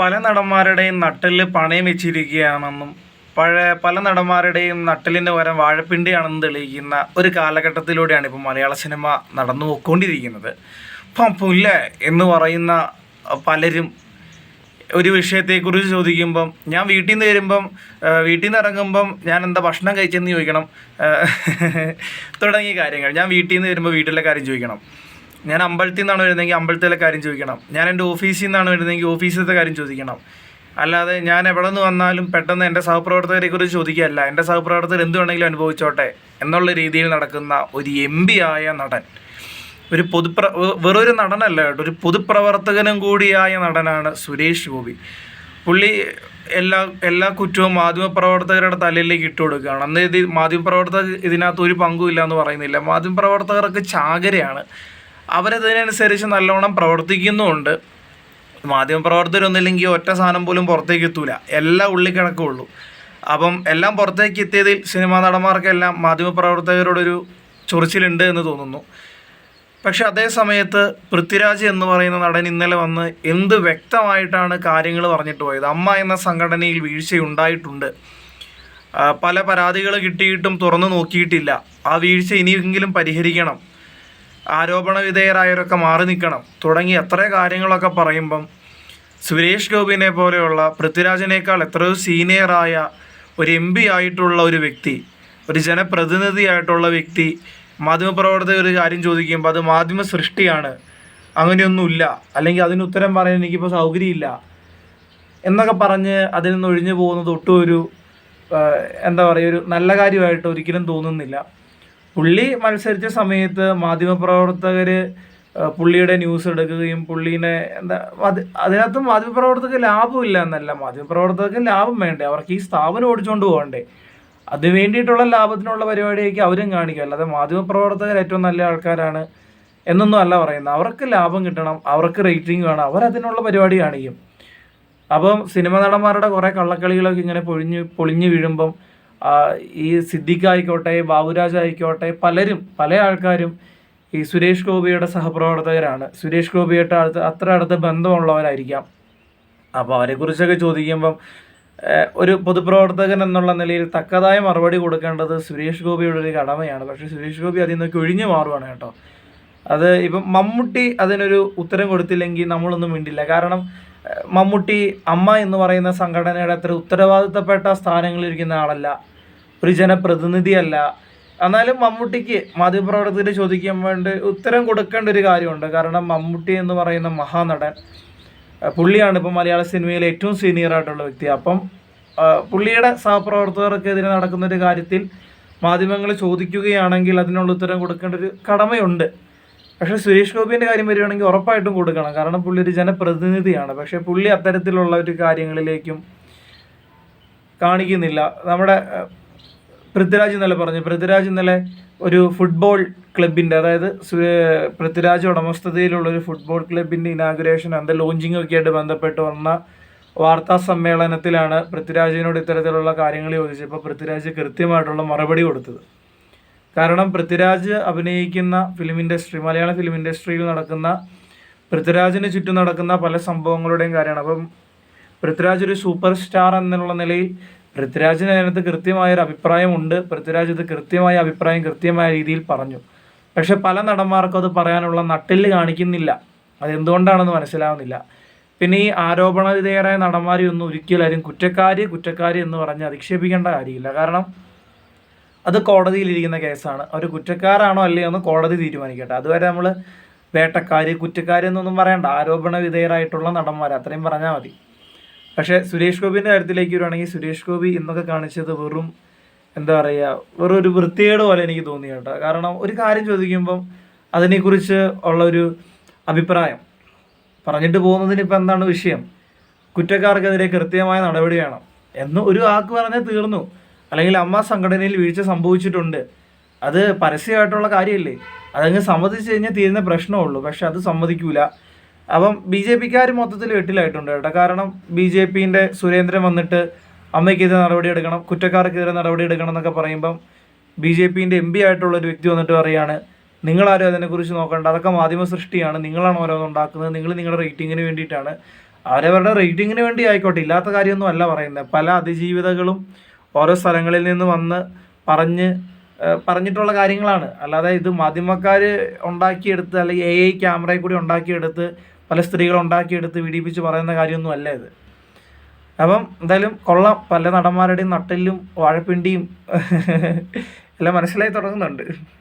പല നടന്മാരുടെയും നട്ടിൽ പണയം വെച്ചിരിക്കുകയാണെന്നും പഴയ പല നടന്മാരുടെയും നട്ടലിന്റെ പകരം വാഴപ്പിണ്ടിയാണെന്ന് തെളിയിക്കുന്ന ഒരു കാലഘട്ടത്തിലൂടെയാണ് ഇപ്പോൾ മലയാള സിനിമ നടന്നു പോയിക്കൊണ്ടിരിക്കുന്നത് അപ്പം പുല്ല എന്ന് പറയുന്ന പലരും ഒരു വിഷയത്തെക്കുറിച്ച് ചോദിക്കുമ്പം ഞാൻ വീട്ടിൽ നിന്ന് വരുമ്പം വീട്ടിൽ നിന്ന് ഇറങ്ങുമ്പം ഞാൻ എന്താ ഭക്ഷണം കഴിച്ചെന്ന് ചോദിക്കണം. തുടങ്ങിയ കാര്യങ്ങൾ. ഞാൻ വീട്ടിൽ നിന്ന് വരുമ്പോൾ വീട്ടിലെ കാര്യം ചോദിക്കണം. ഞാൻ അമ്പലത്തിൽ നിന്നാണ് വരുന്നതെങ്കിൽ അമ്പലത്തിലെ കാര്യം ചോദിക്കണം. ഞാൻ എന്റെ ഓഫീസിൽ നിന്നാണ് വരുന്നതെങ്കിൽ ഓഫീസിലത്തെ കാര്യം ചോദിക്കണം. അല്ലാതെ ഞാൻ എവിടെ നിന്ന് വന്നാലും പെട്ടെന്ന് എന്റെ സഹപ്രവർത്തകരെ കുറിച്ച് ചോദിക്കുകയല്ല. എന്റെ സഹപ്രവർത്തകർ എന്ത് വേണമെങ്കിലും അനുഭവിച്ചോട്ടെ എന്നുള്ള രീതിയിൽ നടക്കുന്ന ഒരു എം ആയ നടൻ. ഒരു പൊതുപ്ര വെറൊരു നടനല്ല കേട്ടോ. ഒരു പൊതുപ്രവർത്തകനും കൂടിയായ നടനാണ് സുരേഷ് ഗോപി. പുള്ളി എല്ലാ എല്ലാ കുറ്റവും മാധ്യമപ്രവർത്തകരുടെ തലയിലേക്ക് ഇട്ട് കൊടുക്കുകയാണ്. അന്ന് ഇത് മാധ്യമപ്രവർത്തകർ ഇതിനകത്ത് ഒരു പങ്കുമില്ല എന്ന് പറയുന്നില്ല. മാധ്യമപ്രവർത്തകർക്ക് ചാകരയാണ്. അവരതിനനുസരിച്ച് നല്ലോണം പ്രവർത്തിക്കുന്നുമുണ്ട്. മാധ്യമപ്രവർത്തകരൊന്നുമില്ലെങ്കിൽ ഒറ്റ സാധനം പോലും പുറത്തേക്ക് എത്തൂല. എല്ലാം ഉള്ളിൽ കിടക്കുള്ളൂ അപ്പം എല്ലാം പുറത്തേക്ക് എത്തിയതിൽ സിനിമാ നടന്മാർക്കെല്ലാം മാധ്യമപ്രവർത്തകരോടൊരു ചൊറിച്ചിലുണ്ട് എന്ന് തോന്നുന്നു. പക്ഷെ അതേ സമയത്ത് പൃഥ്വിരാജ് എന്ന് പറയുന്ന നടൻ ഇന്നലെ വന്ന് എന്ത് വ്യക്തമായിട്ടാണ് കാര്യങ്ങൾ പറഞ്ഞിട്ട് പോയത്? അമ്മ എന്ന സംഘടനയിൽ വീഴ്ചയുണ്ടായിട്ടുണ്ട്. പല പരാതികൾ കിട്ടിയിട്ടും തുറന്നു നോക്കിയിട്ടില്ല. ആ വീഴ്ച ഇനിയെങ്കിലും പരിഹരിക്കണം. ആരോപണ വിധേയരായവരൊക്കെ മാറി നിൽക്കണം. തുടങ്ങി എത്ര കാര്യങ്ങളൊക്കെ പറയുമ്പം സുരേഷ് ഗോപിനെ പോലെയുള്ള പൃഥ്വിരാജിനേക്കാൾ എത്രയോ സീനിയറായ ഒരു എം പി ആയിട്ടുള്ള ഒരു വ്യക്തി ഒരു ജനപ്രതിനിധിയായിട്ടുള്ള വ്യക്തി മാധ്യമപ്രവർത്തകർ ഒരു കാര്യം ചോദിക്കുമ്പോൾ അത് മാധ്യമ സൃഷ്ടിയാണ്. അങ്ങനെയൊന്നുമില്ല. അല്ലെങ്കിൽ അതിന് ഉത്തരം പറയാൻ എനിക്കിപ്പോൾ സൗകര്യമില്ല. എന്നൊക്കെ പറഞ്ഞ് അതിൽ നിന്ന് ഒഴിഞ്ഞു പോകുന്നത് ഒട്ടും ഒരു എന്താ പറയുക ഒരു നല്ല കാര്യമായിട്ട് ഒരിക്കലും തോന്നുന്നില്ല. പുള്ളി മത്സരിച്ച സമയത്ത് മാധ്യമപ്രവർത്തകർ പുള്ളിയുടെ ന്യൂസ് എടുക്കുകയും പുള്ളീനെ എന്താ അത് അതിനകത്ത് മാധ്യമപ്രവർത്തകർക്ക് ലാഭമില്ല എന്നല്ല. മാധ്യമപ്രവർത്തകർക്ക് ലാഭം വേണ്ടേ? അവർക്ക് ഈ സ്ഥാപനം ഓടിച്ചുകൊണ്ട് പോകണ്ടേ? അതിന് വേണ്ടിയിട്ടുള്ള ലാഭത്തിനുള്ള പരിപാടിയൊക്കെ അവരും കാണിക്കുക. അല്ലാതെ മാധ്യമപ്രവർത്തകർ ഏറ്റവും നല്ല ആൾക്കാരാണ് എന്നൊന്നും അല്ല പറയുന്നത്. അവർക്ക് ലാഭം കിട്ടണം അവർക്ക് റേറ്റിംഗ് വേണം അവരതിനുള്ള പരിപാടി കാണിക്കും. അപ്പം സിനിമ നടന്മാരുടെ കുറേ കള്ളക്കളികളൊക്കെ ഇങ്ങനെ പൊഴിഞ്ഞ് പൊളിഞ്ഞു വീഴുമ്പം ഈ സിദ്ദിഖ് ആയിക്കോട്ടെ ബാബുരാജ് ആയിക്കോട്ടെ പലരും പല ആൾക്കാരും ഈ സുരേഷ് ഗോപിയുടെ സഹപ്രവർത്തകരാണ്. സുരേഷ് ഗോപിയായിട്ട് അടുത്ത് അത്ര അടുത്ത ബന്ധമുള്ളവരായിരിക്കാം. അപ്പോൾ അവരെക്കുറിച്ചൊക്കെ ചോദിക്കുമ്പം ഒരു പൊതുപ്രവർത്തകൻ എന്നുള്ള നിലയിൽ തക്കതായ മറുപടി കൊടുക്കേണ്ടത് സുരേഷ് ഗോപിയുടെ ഒരു കടമയാണ്. പക്ഷേ സുരേഷ് ഗോപി അതിൽ നിന്നൊക്കെ ഒഴിഞ്ഞു മാറുവാണ് കേട്ടോ. അത് ഇപ്പം മമ്മൂട്ടി അതിനൊരു ഉത്തരം കൊടുത്തില്ലെങ്കിൽ നമ്മളൊന്നും മിണ്ടില്ല. കാരണം മമ്മൂട്ടി അമ്മ എന്ന് പറയുന്ന സംഘടനയുടെ അത്ര ഉത്തരവാദിത്തപ്പെട്ട സ്ഥാനങ്ങളിലിരിക്കുന്ന ആളല്ല. ഒരു ജനപ്രതിനിധിയല്ല. എന്നാലും മമ്മൂട്ടിക്ക് മാധ്യമപ്രവർത്തകർ ചോദിക്കാൻ വേണ്ടി ഉത്തരം കൊടുക്കേണ്ട ഒരു കാര്യമുണ്ട്. കാരണം മമ്മൂട്ടി എന്ന് പറയുന്ന മഹാനടൻ പുള്ളിയാണ് ഇപ്പോൾ മലയാള സിനിമയിലെ ഏറ്റവും സീനിയർ ആയിട്ടുള്ള വ്യക്തി. അപ്പം പുള്ളിയുടെ സഹപ്രവർത്തകർക്കെതിരെ നടക്കുന്ന ഒരു കാര്യത്തിൽ മാധ്യമങ്ങൾ ചോദിക്കുകയാണെങ്കിൽ അതിനുള്ള ഉത്തരം കൊടുക്കേണ്ട ഒരു കടമയുണ്ട്. പക്ഷേ സുരേഷ് ഗോപിന്റെ കാര്യം വരികയാണെങ്കിൽ ഉറപ്പായിട്ടും കൊടുക്കണം. കാരണം പുള്ളി ഒരു ജനപ്രതിനിധിയാണ്. പക്ഷേ പുള്ളി അത്തരത്തിലുള്ള ഒരു കാര്യങ്ങളിലേക്കും കാണിക്കുന്നില്ല. നമ്മുടെ പൃഥ്വിരാജ് ഇന്നലെ പറഞ്ഞു. പൃഥ്വിരാജ് ഇന്നലെ ഒരു ഫുട്ബോൾ ക്ലബിന്റെ അതായത് പൃഥ്വിരാജ് ഉടമസ്ഥതയിലുള്ള ഒരു ഫുട്ബോൾ ക്ലബിന്റെ ഇനാഗുറേഷൻ അതിന്റെ ലോഞ്ചിങ് ഒക്കെ ആയിട്ട് ബന്ധപ്പെട്ട് വന്ന വാർത്താ സമ്മേളനത്തിലാണ് പൃഥ്വിരാജിനോട് ഇത്തരത്തിലുള്ള കാര്യങ്ങൾ ചോദിച്ചപ്പോൾ പൃഥ്വിരാജ് കൃത്യമായിട്ടുള്ള മറുപടി കൊടുത്തത്. കാരണം പൃഥ്വിരാജ് അഭിനയിക്കുന്ന ഫിലിം ഇൻഡസ്ട്രി മലയാള ഫിലിം ഇൻഡസ്ട്രിയിൽ നടക്കുന്ന പൃഥ്വിരാജിന് ചുറ്റും നടക്കുന്ന പല സംഭവങ്ങളുടെയും കാര്യമാണ്. അപ്പം പൃഥ്വിരാജ് ഒരു സൂപ്പർ സ്റ്റാർ എന്നുള്ള നിലയിൽ പൃഥ്വിരാജിന് അതിനകത്ത് കൃത്യമായൊരു അഭിപ്രായമുണ്ട്. പൃഥ്വിരാജ് ഇത് കൃത്യമായ അഭിപ്രായം കൃത്യമായ രീതിയിൽ പറഞ്ഞു. പക്ഷെ പല നടന്മാർക്കും അത് പറയാനുള്ള നട്ടിൽ കാണിക്കുന്നില്ല. അതെന്തുകൊണ്ടാണെന്ന് മനസ്സിലാവുന്നില്ല. പിന്നെ ഈ ആരോപണ വിധേയരായ നടന്മാരെ ഒന്നും ഒരിക്കലും കുറ്റക്കാരി കുറ്റക്കാരി എന്ന് പറഞ്ഞ് അധിക്ഷേപിക്കേണ്ട കാര്യമില്ല. കാരണം അത് കോടതിയിലിരിക്കുന്ന കേസാണ്. അവർ കുറ്റക്കാരാണോ അല്ലയോ എന്ന് കോടതി തീരുമാനിക്കട്ടെ. അതുവരെ നമ്മൾ വേട്ടക്കാര് കുറ്റക്കാര് എന്നൊന്നും പറയണ്ട. ആരോപണ വിധേയരായിട്ടുള്ള നടന്മാർ അത്രയും പറഞ്ഞാൽ മതി. പക്ഷേ സുരേഷ് ഗോപിന്റെ കാര്യത്തിലേക്ക് വരുവാണെങ്കിൽ സുരേഷ് ഗോപി ഇന്നൊക്കെ കാണിച്ചത് വെറും എന്താ പറയുക വെറും ഒരു വൃത്തികേട് പോലെ എനിക്ക് തോന്നി കേട്ടോ. കാരണം ഒരു കാര്യം ചോദിക്കുമ്പം അതിനെക്കുറിച്ച് ഉള്ള ഒരു അഭിപ്രായം പറഞ്ഞിട്ട് പോകുന്നതിന് ഇപ്പം എന്താണ് വിഷയം? കുറ്റക്കാർക്കെതിരെ കൃത്യമായ നടപടി വേണം എന്ന് ഒരു വാക്ക് പറഞ്ഞാൽ തീർന്നു. അല്ലെങ്കിൽ അമ്മ സംഘടനയിൽ വീഴ്ച സംഭവിച്ചിട്ടുണ്ട്. അത് പരസ്യമായിട്ടുള്ള കാര്യമല്ലേ? അതങ്ങ് സമ്മതിച്ചു കഴിഞ്ഞാൽ തീരുന്ന പ്രശ്നമുള്ളൂ പക്ഷെ അത് സമ്മതിക്കൂല. അപ്പം ബി ജെ പിക്കാർ മൊത്തത്തിൽ വെട്ടിലായിട്ടുണ്ട് കേട്ടോ. കാരണം ബി ജെ പിന്റെ സുരേന്ദ്രൻ വന്നിട്ട് അമ്മയ്ക്കെതിരെ നടപടി എടുക്കണം കുറ്റക്കാർക്കെതിരെ നടപടി എടുക്കണം എന്നൊക്കെ പറയുമ്പം ബി ജെ പിന്റെ എം പി ആയിട്ടുള്ള ഒരു വ്യക്തി വന്നിട്ട് പറയുകയാണ് നിങ്ങളാരും അതിനെക്കുറിച്ച് നോക്കണ്ട. അതൊക്കെ മാധ്യമ സൃഷ്ടിയാണ്. നിങ്ങളാണ് ഓരോന്ന് ഉണ്ടാക്കുന്നത്. നിങ്ങൾ നിങ്ങളുടെ റേറ്റിങ്ങിന് വേണ്ടിയിട്ടാണ്. അവരവരുടെ റേറ്റിങ്ങിന് വേണ്ടി ആയിക്കോട്ടെ. ഇല്ലാത്ത കാര്യമൊന്നും അല്ല പറയുന്നത്. പല അതിജീവിതകളും ഓരോ സ്ഥലങ്ങളിൽ നിന്ന് വന്ന് പറഞ്ഞ് പറഞ്ഞിട്ടുള്ള കാര്യങ്ങളാണ്. അല്ലാതെ ഇത് മാധ്യമക്കാർ ഉണ്ടാക്കിയെടുത്ത് അല്ലെങ്കിൽ എ ഐ ക്യാമറയിൽ കൂടി ഉണ്ടാക്കിയെടുത്ത് പല സ്ത്രീകൾ ഉണ്ടാക്കിയെടുത്ത് വിടിപ്പിച്ച് പറയുന്ന കാര്യമൊന്നും അല്ല ഇത്. അപ്പം എന്തായാലും കൊള്ളാം. പല നടന്മാരുടെയും നട്ടെല്ലും വാഴപ്പിണ്ടിയും എല്ലാം മനസ്സിലായി തുടങ്ങുന്നുണ്ട്.